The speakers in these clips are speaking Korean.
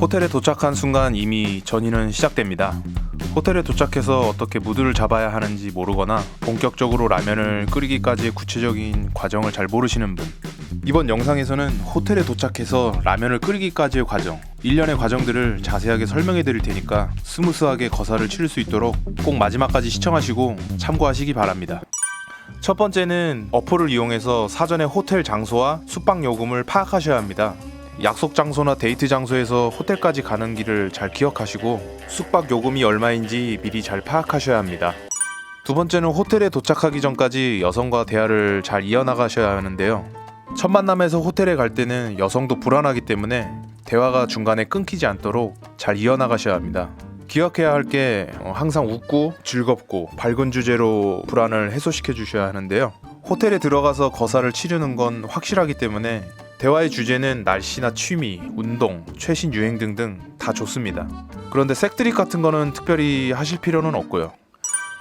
호텔에 도착한 순간 이미 전이는 시작됩니다. 호텔에 도착해서 어떻게 무드를 잡아야 하는지 모르거나 본격적으로 라면을 끓이기까지의 구체적인 과정을 잘 모르시는 분. 이번 영상에서는 호텔에 도착해서 라면을 끓이기까지의 과정, 일련의 과정들을 자세하게 설명해 드릴 테니까 스무스하게 거사를 치를 수 있도록 꼭 마지막까지 시청하시고 참고하시기 바랍니다. 첫 번째는 어플을 이용해서 사전에 호텔 장소와 숙박 요금을 파악하셔야 합니다. 약속 장소나 데이트 장소에서 호텔까지 가는 길을 잘 기억하시고 숙박 요금이 얼마인지 미리 잘 파악하셔야 합니다. 두 번째는 호텔에 도착하기 전까지 여성과 대화를 잘 이어나가셔야 하는데요. 첫 만남에서 호텔에 갈 때는 여성도 불안하기 때문에 대화가 중간에 끊기지 않도록 잘 이어나가셔야 합니다. 기억해야 할 게 항상 웃고 즐겁고 밝은 주제로 불안을 해소시켜 주셔야 하는데요. 호텔에 들어가서 거사를 치르는 건 확실하기 때문에 대화의 주제는 날씨나 취미, 운동, 최신 유행 등등 다 좋습니다. 그런데 색드립 같은 거는 특별히 하실 필요는 없고요.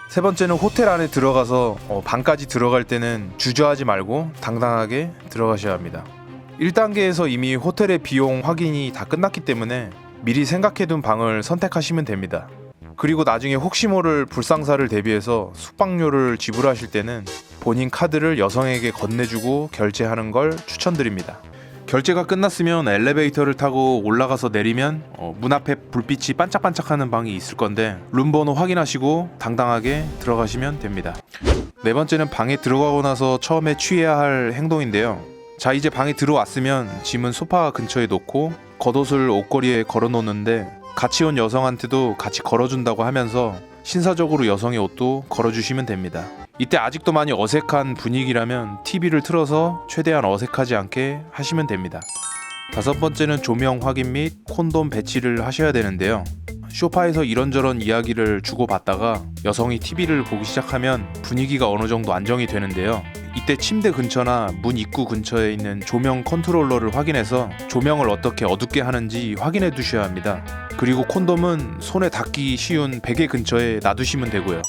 세 번째는 호텔 안에 들어가서 어, 방까지 들어갈 때는 주저하지 말고 당당하게 들어가셔야 합니다. 1단계에서 이미 호텔의 비용 확인이 다 끝났기 때문에 미리 생각해둔 방을 선택하시면 됩니다. 그리고 나중에 혹시 모를 불상사를 대비해서 숙박료를 지불하실 때는 본인 카드를 여성에게 건네주고 결제하는 걸 추천드립니다. 결제가 끝났으면 엘리베이터를 타고 올라가서 내리면 어, 문 앞에 불빛이 반짝반짝하는 방이 있을 건데 룸 번호 확인하시고 당당하게 들어가시면 됩니다. 네 번째는 방에 들어가고 나서 처음에 취해야 할 행동인데요. 자 이제 방에 들어왔으면 짐은 소파 근처에 놓고 겉옷을 옷걸이에 걸어 놓는데 같이 온 여성한테도 같이 걸어준다고 하면서 신사적으로 여성의 옷도 걸어주시면 됩니다. 이때 아직도 많이 어색한 분위기라면 TV를 틀어서 최대한 어색하지 않게 하시면 됩니다. 다섯 번째는 조명 확인 및 콘돔 배치를 하셔야 되는데요. 쇼파에서 이런저런 이야기를 주고받다가 여성이 TV를 보기 시작하면 분위기가 어느 정도 안정이 되는데요. 이때 침대 근처나 문 입구 근처에 있는 조명 컨트롤러를 확인해서 조명을 어떻게 어둡게 하는지 확인해 두셔야 합니다. 그리고 콘돔은 손에 닿기 쉬운 베개 근처에 놔두시면 되고요.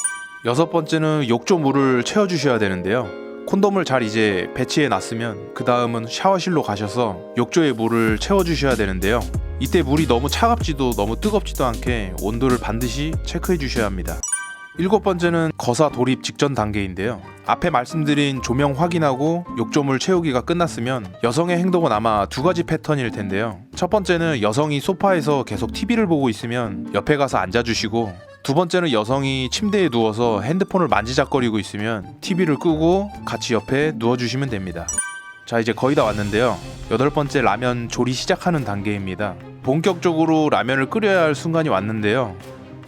여섯 번째는 욕조 물을 채워주셔야 되는데요. 콘돔을 잘 이제 배치해 놨으면 그 다음은 샤워실로 가셔서 욕조에 물을 채워주셔야 되는데요. 이때 물이 너무 차갑지도 너무 뜨겁지도 않게 온도를 반드시 체크해 주셔야 합니다. 일곱 번째는 거사 돌입 직전 단계인데요. 앞에 말씀드린 조명 확인하고 욕조물 채우기가 끝났으면 여성의 행동은 아마 두 가지 패턴일 텐데요. 첫 번째는 여성이 소파에서 계속 TV를 보고 있으면 옆에 가서 앉아주시고 두 번째는 여성이 침대에 누워서 핸드폰을 만지작거리고 있으면 TV를 끄고 같이 옆에 누워주시면 됩니다. 자 이제 거의 다 왔는데요. 여덟 번째 라면 조리 시작하는 단계입니다. 본격적으로 라면을 끓여야 할 순간이 왔는데요.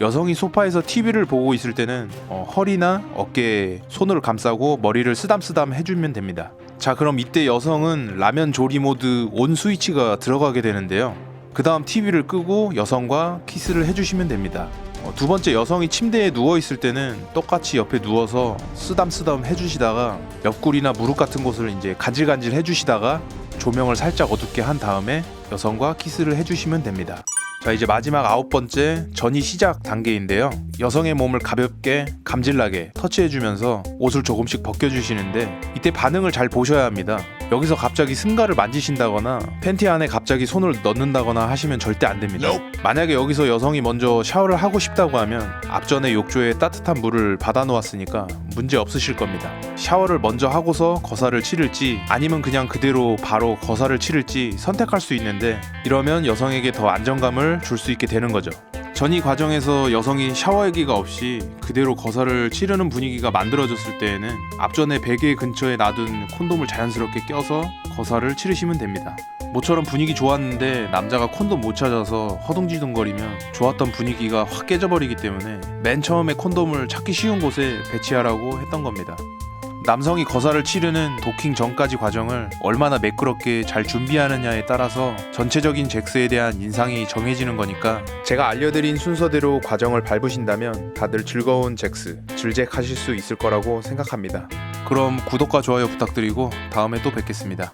여성이 소파에서 TV를 보고 있을 때는 어, 허리나 어깨에 손을 감싸고 머리를 쓰담쓰담 해주면 됩니다. 자 그럼 이때 여성은 라면 조리 모드 온 스위치가 들어가게 되는데요. 그 다음 TV를 끄고 여성과 키스를 해주시면 됩니다. 어, 두 번째 여성이 침대에 누워 있을 때는 똑같이 옆에 누워서 쓰담쓰담 해주시다가 옆구리나 무릎 같은 곳을 이제 간질간질 해주시다가 조명을 살짝 어둡게 한 다음에 여성과 키스를 해주시면 됩니다. 자 이제 마지막 아홉 번째 전이 시작 단계인데요. 여성의 몸을 가볍게 감질나게 터치해주면서 옷을 조금씩 벗겨주시는데 이때 반응을 잘 보셔야 합니다. 여기서 갑자기 승가를 만지신다거나 팬티 안에 갑자기 손을 넣는다거나 하시면 절대 안 됩니다. 만약에 여기서 여성이 먼저 샤워를 하고 싶다고 하면 앞전에 욕조에 따뜻한 물을 받아 놓았으니까 문제 없으실 겁니다. 샤워를 먼저 하고서 거사를 치를지 아니면 그냥 그대로 바로 거사를 치를지 선택할 수 있는데 이러면 여성에게 더 안정감을 줄 수 있게 되는 거죠. 전 이 과정에서 여성이 샤워하기가 없이 그대로 거사를 치르는 분위기가 만들어졌을 때에는 앞전에 베개 근처에 놔둔 콘돔을 자연스럽게 껴서 거사를 치르시면 됩니다. 모처럼 분위기 좋았는데 남자가 콘돔 못 찾아서 허둥지둥거리면 좋았던 분위기가 확 깨져버리기 때문에 맨 처음에 콘돔을 찾기 쉬운 곳에 배치하라고 했던 겁니다. 남성이 거사를 치르는 도킹 전까지 과정을 얼마나 매끄럽게 잘 준비하느냐에 따라서 전체적인 잭스에 대한 인상이 정해지는 거니까 제가 알려드린 순서대로 과정을 밟으신다면 다들 즐거운 잭스, 즐잭하실 수 있을 거라고 생각합니다. 그럼 구독과 좋아요 부탁드리고 다음에 또 뵙겠습니다.